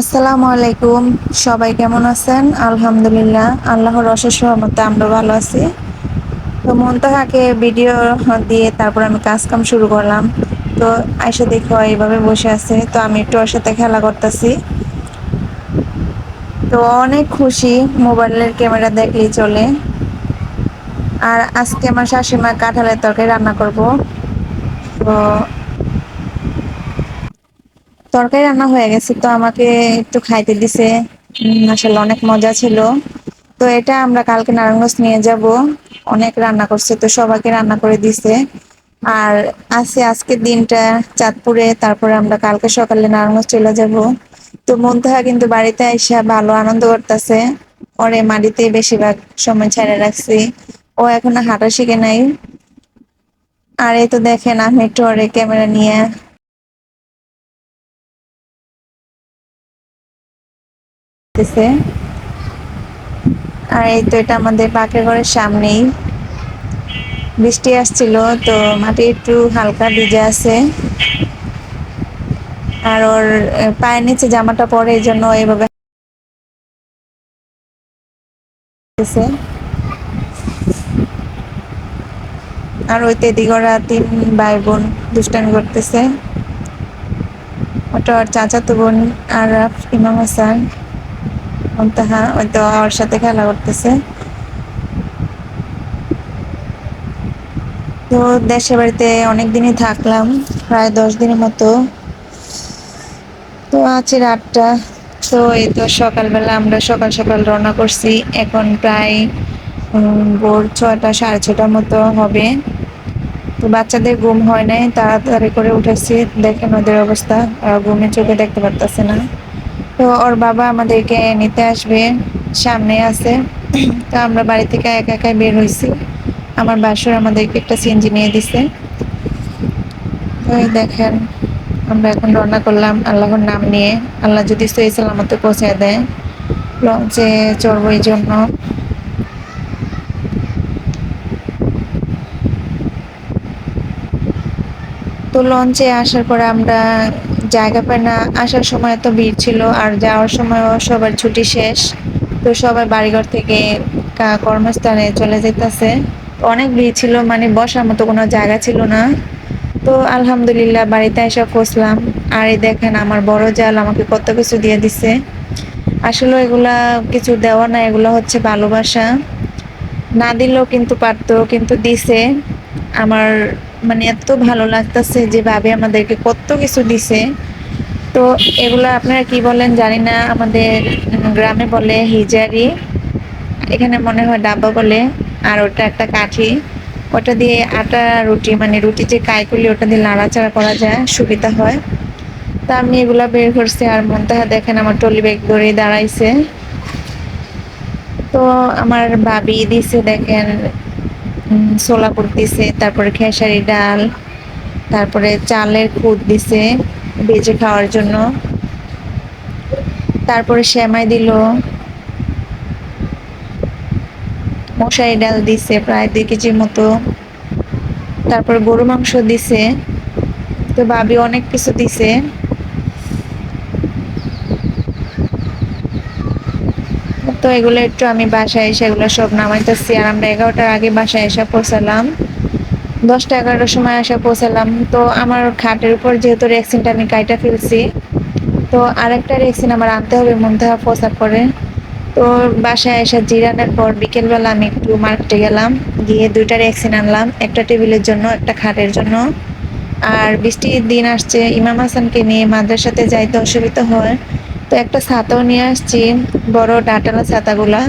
আসসালামু আলাইকুম। সবাই কেমন আছেন? আলহামদুলিল্লাহ, আল্লাহর অশেষ রহমতে আমরা ভালো আছি। তো মনতাহাকে ভিডিও দিয়ে তারপর আমি কাজ কাম শুরু করলাম। তো আয়সা দেখো, এইভাবে বসে আছে। তো আমি একটু ওর সাথে খেলা করতেছি। তো অনেক খুশি, মোবাইলের ক্যামেরা দেখলেই চলে। আর আজকে আমার শাশুড়িমা কাঁঠালের তরকারি রান্না করব। তো তরকারি রান্না হয়ে গেছে, তো আমাকে একটু খাইতে দিছে। আসলে অনেক মজা ছিল। তো এটা আমরা কালকে নারায়ণগঞ্জ নিয়ে যাব। অনেক রান্না করছে, তো সবাইকে রান্না করে দিছে। আর আছে আজকের দিনটা চাঁদপুরে, তারপরে আমরা কালকে সকালে নারায়ণগঞ্জ চলে যাব। তো মন্তাহা কিন্তু বাড়িতে আইসা ভালো আনন্দ করতেছে। ওরে মাটিতে বেশিরভাগ সময় ছেড়ে রাখছি। ও এখনও হাঁটা শিখে নাই। আর এই তো দেখেন আমি একটু ওরে ক্যামেরা নিয়ে দিতেছে। আর এই তো এটা আমাদের পাকের ঘরের সামনেই। বৃষ্টি আসছিল, তো মাটি একটু হালকা ভিজে আছে। আর ওর পায়ের নিচে জামাটা পরে এই জন্য এইভাবে আর ওই তেদিগড়া তিন ভাই বোন দুষ্টামি করতেছে। ওটা ওর চাচাতো বোন আর ইমাম হাসান। তো ওর সাথে খেলা করতেছে। তো দেশের বাড়িতে অনেক দিনই থাকলাম, প্রায় দশ দিনের মতো। তো আছে রাতটা, তো এই তো সকালবেলা আমরা সকাল সকাল রওনা করছি। এখন প্রায় ভোর ছয়টা, সাড়ে ছটার মতো হবে। তো বাচ্চাদের ঘুম হয় নাই, তাড়াতাড়ি করে উঠেছি। দেখেন ওদের অবস্থা ঘুমে চোখে দেখতে পারতেছে না। তো ওর বাবা আমাদেরকে নিতে আসবে সামনে আছে। তো আমরা বাড়ি থেকে একা একাই বের হয়েছি। আমার বাসর আমাদেরকে একটা সিএনজি নিয়ে দিছে। তো দেখেন, আমরা এখন রওনা করলাম আল্লাহর নাম নিয়ে। আল্লাহ যদি সই সালামতে পৌঁছে দেয়, লঞ্চে চড়বো এই জন্য। তো লঞ্চে আসার পরে আমরা জায়গা পায় না, আসার সময় তো ভিড় ছিল আর যাওয়ার সময়ও সবার ছুটি শেষ। তো সবাই বাড়িঘর থেকে কর্মস্থানে চলে যেতেছে অনেক ভিড় ছিল মানে বসার মতো কোনো জায়গা ছিল না। তো আলহামদুলিল্লাহ বাড়িতে এসে পৌঁছলাম। আর এই দেখেন আমার বড় জাল আমাকে কত কিছু দিয়ে দিছে। আসলে এগুলা কিছু দেওয়া না, এগুলো হচ্ছে ভালোবাসা। না দিলেও কিন্তু পারতো, কিন্তু দিছে। আমার মানে এত ভালো লাগতেছে যে ভাবে আমাদেরকে কত কিছু দিছে। তো এগুলো আপনারা কি বলেন জানি না, আমাদের গ্রামে বলে হিজারি, এখানে মনে হয় ডাব্বা বলে, আর ওটা একটা কাঠি। ওটা দিয়ে আটা, রুটি মানে রুটি যে করলে ওটা দিয়ে নাড়াচাড়া করা যায়, সুবিধা হয়। তা আমি এগুলা বের করছি আর মনতাহা দেখেন আমার টলি ব্যাগ ধরে দাঁড়াইছে। তো আমার ভাবি দিছে দেখেন সোলাপুর দিছে তারপরে খেসারি ডাল, তারপরে চালের খুদ দিছে ভেজে খাওয়ার জন্য। তারপরে শ্যামাই দিল। মশারি ডাল দিছে প্রায় দুই কেজির মতো। তারপর গরু মাংস দিছে। তো ভাবি অনেক কিছু দিছে। তো এগুলো একটু আমি বাসায় এসে এগুলো সব নামাইতেছি। আর আমরা এগারোটার আগে বাসায় এসে পৌঁছালাম। দশটা এগারোটার সময় এসে পৌঁছালাম। তো আমার খাটের উপর যেহেতু রেক্সিনটা আমি কাইটা ফেলছি, তো আরেকটা রেক্সিন আমার আনতে হবে মন্দাহা পোশাক করে তো বাসায় এসে জিরানোর পর বিকেলবেলা আমি একটু মার্কেটে গেলাম, গিয়ে দুইটা রেক্সিন আনলাম, একটা টেবিলের জন্য, একটা খাটের জন্য। আর বৃষ্টির দিন আসছে, ইমাম হাসানকে নিয়ে মাদ্রাসাতে যাইতে অসুবিধা হয়। তো একটা ছাতাও নিয়ে আসছি, বড় ডাটালা ছাতাগুলা।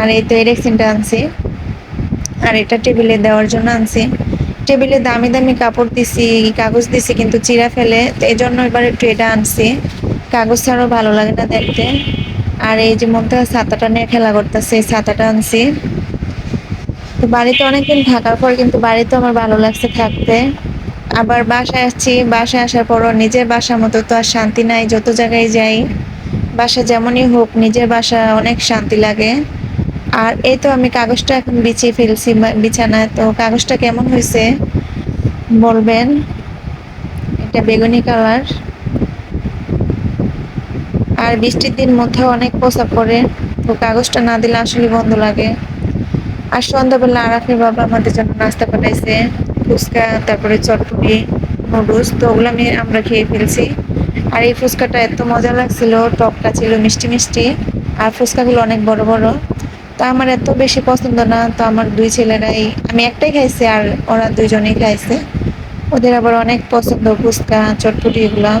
আর এই তো এই আনছি। আর এটা টেবিলে দেওয়ার জন্য আনছি। টেবিলে দামি দামি কাপড় দিছি, কাগজ দিছি, কিন্তু চিরা ফেলে। তো এই জন্য এবার একটু এটা আনছি। কাগজ ছাড়াও ভালো লাগে না দেখতে। আর এই যে মধ্যে ছাতাটা নিয়ে খেলা করতেছে, এই ছাতাটা আনছি। তো বাড়িতে অনেকদিন থাকার পর কিন্তু বাড়িতে আমার ভালো লাগছে থাকতে। আবার বাসায় আসছি। বাসায় আসার পরও নিজের বাসার মতো তো আর শান্তি নাই। যত জায়গায় যাই, বাসা যেমনই হোক, নিজের বাসা অনেক শান্তি লাগে। আর এই তো আমি কাগজটা এখন বিছিয়ে ফেলছি বিছানায়। তো কাগজটা কেমন হয়েছে বলবেন? এটা বেগুনি কালার। আর বৃষ্টির দিন মধ্যে অনেক প্রসাব পড়ে তো কাগজটা না দিলে আসলে বন্ধ লাগে। আর সন্ধ্যাবেলা আরাফের বাবা আমাদের জন্য নাস্তা পাঠাইছে ফুচকা, তারপরে চটপটি, নুডলস, তো ওগুলো আমি আমরা খেয়ে ফেলছি। আর এই ফুচকাটা এত মজা লাগছিল, টকটা ছিল, মিষ্টি মিষ্টি, আর ফুচকাগুলো অনেক বড় বড়। তো আমার এত বেশি পছন্দ না, তো আমার দুই ছেলেরাই, আমি একটাই খাইছি আর ওরা দুইজনেই খাইছে। ওদের আবার অনেক পছন্দ, ফুচকা, চটপটি এগুলা।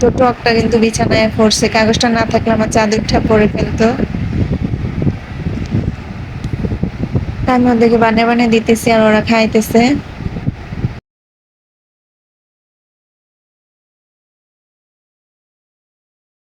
তো টকটা কিন্তু বিছানায় পড়ছে কাগজটা না থাকলে আমার চাদরটা পরে ফেলতো। আমি ওদেরকে বানিয়ে বানিয়ে দিতেছি আর ওরা খাইতেছে।